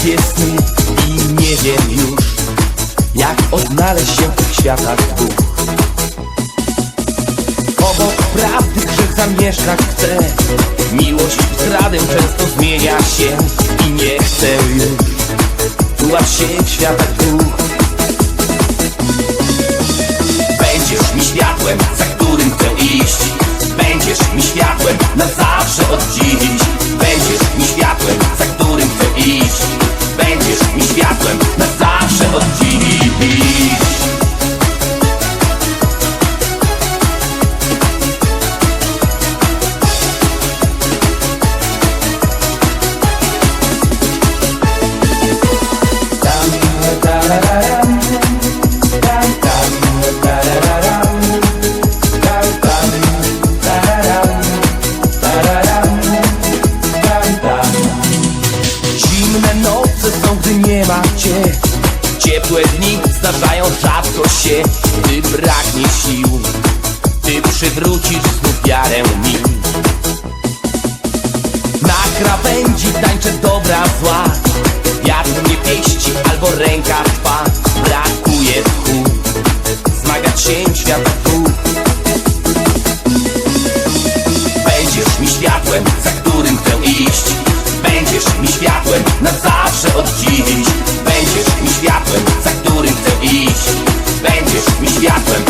głowie sny I nie wiem już Jak odnaleźć się w tych światach dwóch Obok prawdy grzech zamieszkać chcę Miłość zradę często zmienia się I nie chcę już. Tułać się w światach dwóch Ciepłe dni zdarzają rzadko się Gdy braknie sił. Ty przywrócisz znów wiarę mi. Na krawędzi tańczę dobra zła. Wiatr mnie pieści albo ręka trwa. Brakuje tchu. Zmagać się w Uświatłem